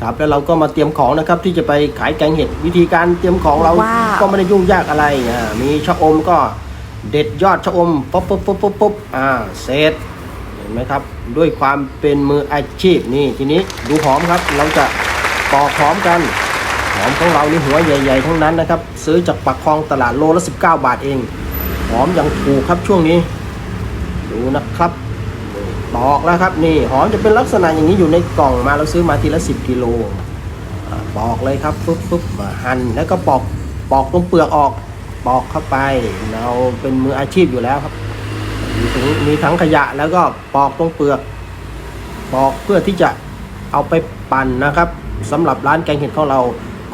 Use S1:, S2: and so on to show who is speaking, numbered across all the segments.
S1: ครับแล้วเราก็มาเตรียมของนะครับที่จะไปขายแกงเห็ดวิธีการเตรียมของเรา
S2: ว้าว
S1: ก็ไม่ได้ยุ่งยากอะไรอ่ามีชะอมก็เด็ดยอดชะอมปุ๊บปุ๊บปุ๊บปุ๊บปุ๊บอ่าเสร็จเห็นไหมครับ ด้วยความเป็นมืออาชีพนี่ทีนี้ดูหอมครับ เราจะปอกหอมกันหอมของเรานี่หัวใหญ่ๆทั้งนั้นนะครับ ซื้อจากปักคลองตลาดโลละ19 บาทเอง หอมอย่างถูกครับช่วงนี้ ดูนะครับ ปอกแล้วครับนี่หอมจะเป็นลักษณะอย่างนี้อยู่ในกล่องมาเราซื้อมาทีละ 10กิโลปอกเลยครับปุ๊บปุ๊บมาหั่นแล้วก็ปอกปอกตรงเปลือกออกปอกเข้าไปเราเป็นมืออาชีพอยู่แล้วครับมีถุงมีถังขยะแล้วก็ปอกตรงเปลือก ปอกเพื่อที่จะเอาไปปั่นนะครับสำหรับร้านแกงเห็ดของเรา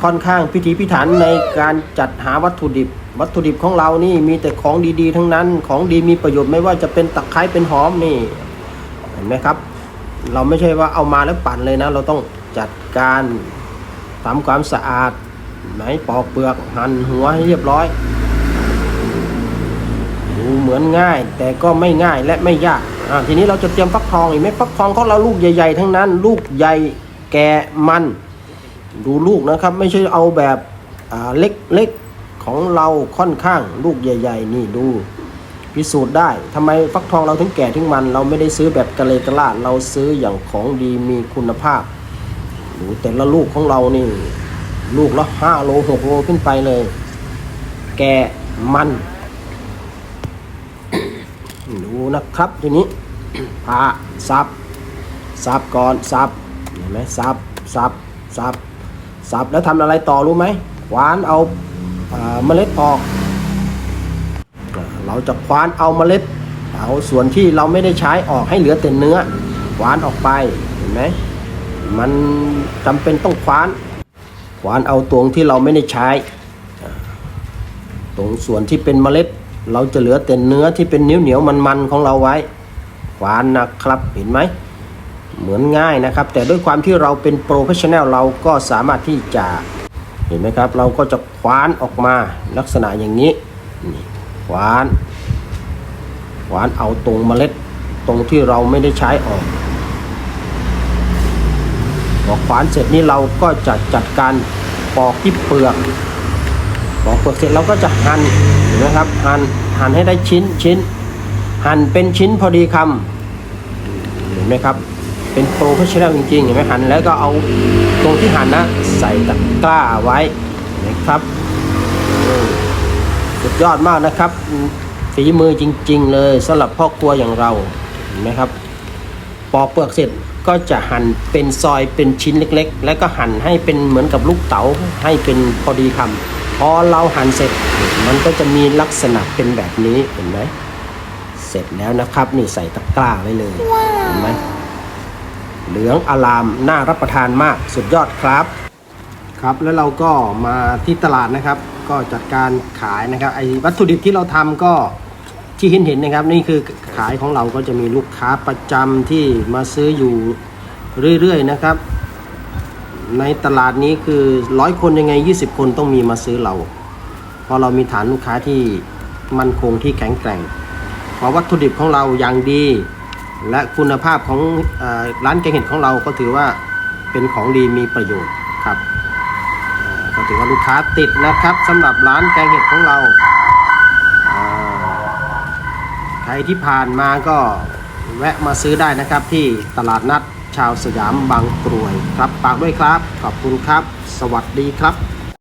S1: ค่อนข้างพิถีพิถันในการจัดหาวัตถุดิบ วัตถุดิบของเรานี่มีแต่ของดีๆ ทั้งนั้นของดีมีประโยชน์ไม่ว่าจะเป็นตะไคร้เป็นหอมนี่ ห็นไหมครับ เราไม่ใช่ว่าเอามาแล้วปั่นเลยนะ เราต้องจัดการทำความสะอาด ไหนปอกเปลือกหั่นหัวให้เรียบร้อยดูเหมือนง่าย แต่ก็ไม่ง่ายและไม่ยากอ่าทีนี้เราจะเตรียมฟักทองอีกไหมฟักทองของเราลูกใหญ่ ๆ ทั้งนั้น ลูกใหญ่แก่มัน ดูลูกนะครับ ไม่ใช่เอาแบบอ่าเล็กๆของเราค่อนข้างลูกใหญ่ ๆ นี่ดู พิสูจน์ได้ทำไมฟักทองเราถึงแก่ถึงมัน เราไม่ได้ซื้อแบบกะเลกะลาดเราซื้ออย่างของดีมีคุณภาพดูแต่ละลูกของเรานี่ ลูกละห้าโลหกโลขึ้นไปเลย แก่มันดูนะครับทีนี้ผ่าสับสับก่อนสับเห็นไหมสับสับสับสับแล้วทำอะไรต่อรู้ไหมขวานเอาอาเมล็ดออก เราจะคว้านเอาเมล็ดเอาส่วนที่เราไม่ได้ใช้ออกให้เหลือแต่เนื้อคว้านออกไปเห็นไหมมันจำเป็นต้องคว้านคว้านเอาตรงที่เราไม่ได้ใช้ ตรงส่วนที่เป็นเมล็ด เราจะเหลือแต่เนื้อที่เป็นเหนียวเหนียวมันมันๆของเราไว้คว้านนะครับเห็นไหมเหมือนง่ายนะครับ แต่ด้วยความที่เราเป็นโปรเฟชชั่นแนลเราก็สามารถที่จะเห็นไหมครับ เราก็จะคว้านออกมาลักษณะอย่างนี้นี่ วานขวานเอาตรงเมล็ดตรงที่เราไม่ได้ใช้ออกพอกขวานเสร็จนี่เราก็จะจัดการปอกที่เปลือกปอกเปลือกเสร็จเราก็จะหั่นเห็นไหมครับหั่นหั่นให้ได้ชิ้นชิ้น หั่นเป็นชิ้นพอดีคำเห็นไหมครับ เป็นโปรเฟชชั่นแนลจริงๆเห็นไหมหั่นแล้วก็เอาตรงที่หั่นนะใส่ตะกร้าไว้นไหมครับ สุดยอดมากนะครับ ฝีมือจริง ๆ เลยสำหรับพ่อครัวอย่างเราเห็นไหมครับ ปอกเปลือกเสร็จก็จะหั่นเป็นซอยเป็นชิ้นเล็ก ๆ แล้วก็หั่นให้เป็นเหมือนกับลูกเต๋าให้เป็นพอดีคำพอเราหั่นเสร็จ มันก็จะมีลักษณะเป็นแบบนี้เห็นไหมเสร็จแล้วนะครับ นี่ใส่ตะกร้าไว้เลยเห็นไหมเหลืองอลามน่ารับประทานมากสุดยอดครับ ครับแล้วเราก็มาที่ตลาดนะครับ ก็จัดการขายนะครับไอ้วัตถุดิบที่เราทำก็ที่เห็นเห็นนะครับ นี่คือขายของเราก็จะมีลูกค้าประจำที่มาซื้ออยู่เรื่อยๆนะครับ ในตลาดนี้คือร้อยคนยังไง 20 คนต้องมีมาซื้อเรา เพราะเรามีฐานลูกค้าที่มั่นคงที่แข็งแกร่งเพราะวัตถุดิบของเราอย่างดี และคุณภาพของอร้านแกงเห็ดของเราก็ถือว่าเป็นของดีมีประโยชน์ครับ ถือว่าลูกค้าติดนะครับสำหรับร้านแกงเห็ดของเรา ใครที่ผ่านมาก็แวะมาซื้อได้นะครับที่ตลาดนัดชาวสยามบางกรวยครับฝากด้วยครับ ขอบคุณครับ สวัสดีครับ